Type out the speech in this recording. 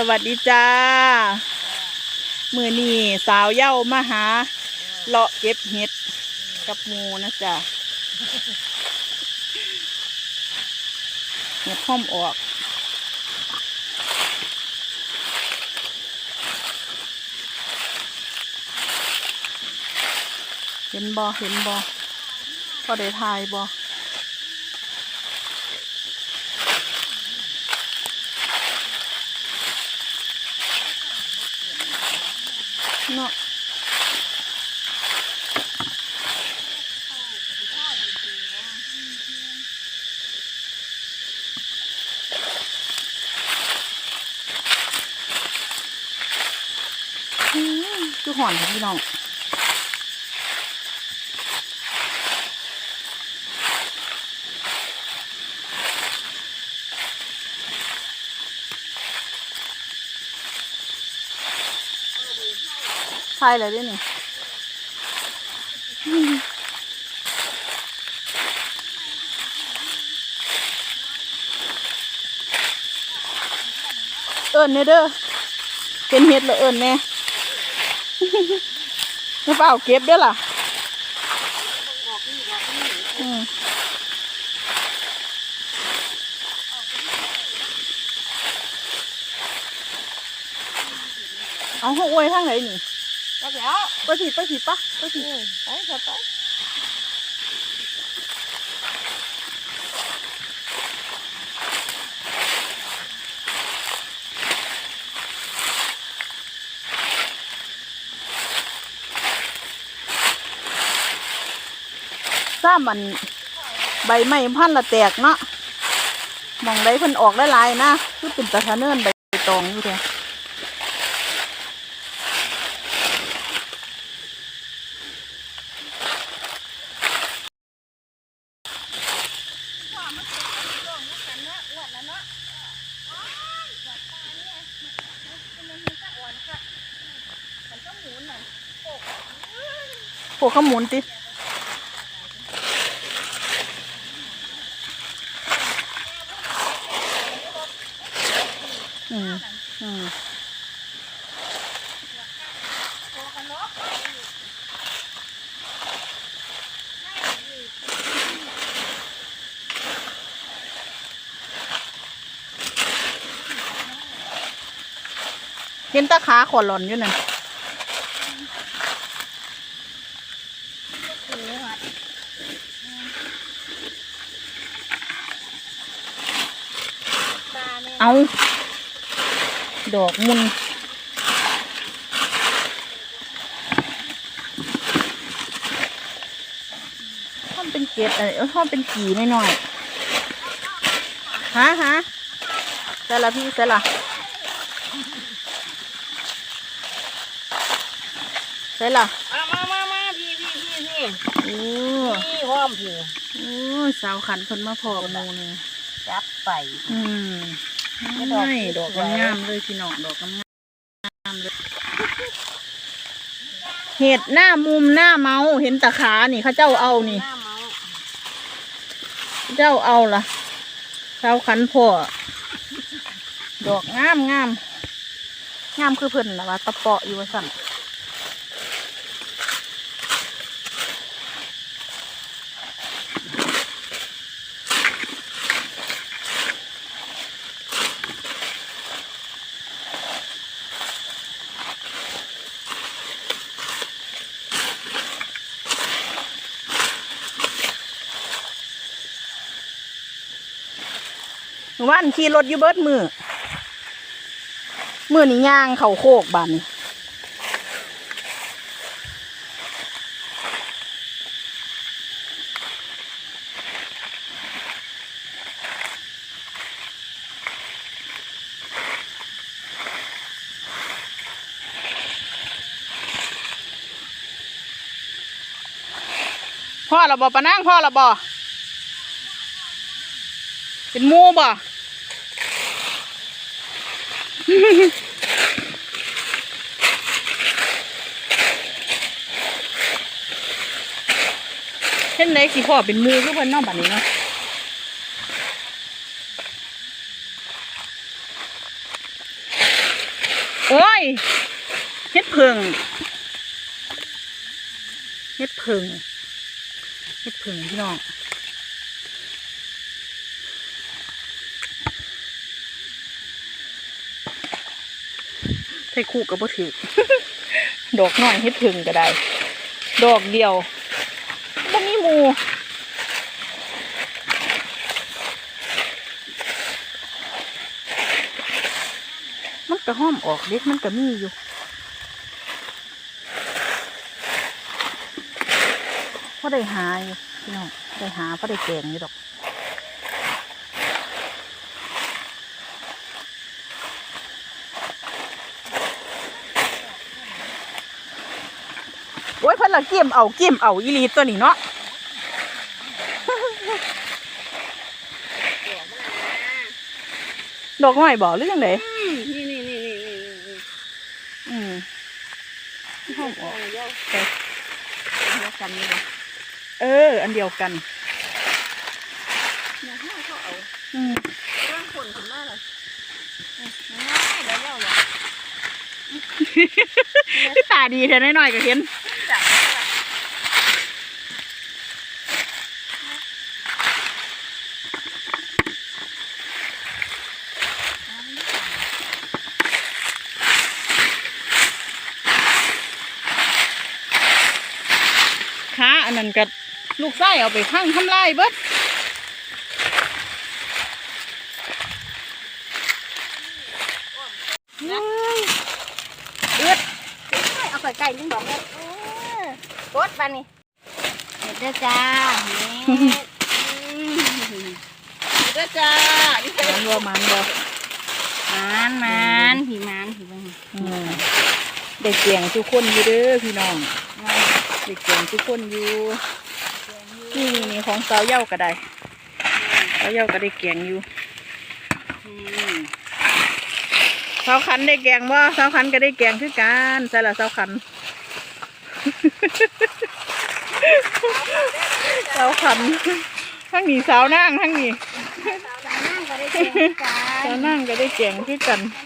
สวัสดีจ้า มือนี่สาวเย้ามาหา เลาะเก็บเห็ดกับหมูนะจ๊ะเห็ดห้อมออกเห็นบอเห็นบอพอได้ทายบอเนาะอืม คือหอนค่ะพี่น้องใช่เลยด้วยนี่เอิญเนเด้อเป็นเห็ดเหรอเอิญแน่ ไม่เปล่าเก็บเด้อล่ะอืมเอาห้องอวยทางไหนนี่จักแล้วไปผิดไปผิดปะไปผิดไปเถอะไป ซ้ามันใบไม้พันละแตกเนาะมองได้เพิ่นออกได้หลายๆนะคือเป็นตะทะเนินใบตองอยู่แท้พวกขมุนติ ห็นตาขาขอหล่อนอยู่นั่นตาเนี่ยเอาดอกมุนท่อนเป็นเกล็ดอะไรเออท่อนเป็นกี่ไม่น้อยฮะฮะเสร็จละพี่เสร็จละ เสร็จละมามามามาพี่พี่พี่พี่โอ้พี่ห้อมพี่โอ้สาวขันคนมาพอกับหมูเนี่ยจับไป อืมไม่ดอกไม่ดอกสวยงามๆเลยพี่น้องดอกงามๆเลยเห็ดหน้ามุมหน้าเมาเห็นตะขานี่เข้าเจ้าเอานี่หน้าเมาเจ้าเอาล่ะเจ้าขันพ่อดอกงามงามงามคือเพิ่นนะว่าตะเปาะอยู่ว่าสั่น วานขี่รถอยู่เบิดมือมือนี่ย่างเขาโคกบานนี่พ่อราบอปะนั่งพ่อราบอเป็นมูบ่ เช่นไหนสิพ่อเป็นมูคือเพิ่นเนอกบัดนี้เนาะโอ้ยเฮ็ดเพิงเฮ็ดเพิงเฮ็ดเพิงพี่น้อง ส่คู่กับบ่ถือดอกน้อยเฮ็ดเพิงก็ได้ ดอกเดียวบ่มีหมูมันก็ห้อมออกเด็กมันก็มีอยู่พอได้หาอยู่พี่น้องได้หาพอได้แกงอยู่ดอก โอ้ยเพิ่น ละเกี่ยมเอาเกี่ยมเอาอีหลีตัวนี้เนาะดอกน้อยบ่หรือยังไงอืมนี่นี่นี่นี่นี่นี่อืมห้องออกเดี๋ยวไปเดี๋ยวกันนี่ละเออ อันเดียวกันเนี่ยให้เขาเอาอืมร่างคนขึ้นมาเลยง่ายเดี๋ยวเดี๋ยวเลยคือตาดีแท้น้อยๆก็เห็น อันนั้นกับลูกไส้เอาไปข้างทำลายเบิดเลือดเอาไข่ไก่ลุงบอกเลยกดไปนี่เห็ดเด้อจ้าเห็ดเด้อจ้ามันบ่มันบ่มันมันผีมันผีมันอืมได้เกียงทุกคนอยู่เด้อพี่น้อง ได้เกียงทุกคนอยู่นี่นี่นี่ของสาวเหย้าก็ได้สาวเหย้าก็ได้เกียงอยู่สาวขันได้แกงบ่สาวขันก็ได้แกงคือกันใช่ละสาวขันสาวขันทั้งนี้สาวนั่งทั้งนี้นั่งก็ได้เจอจ้าสาวนั่งก็ได้แกงคือกันนั่ง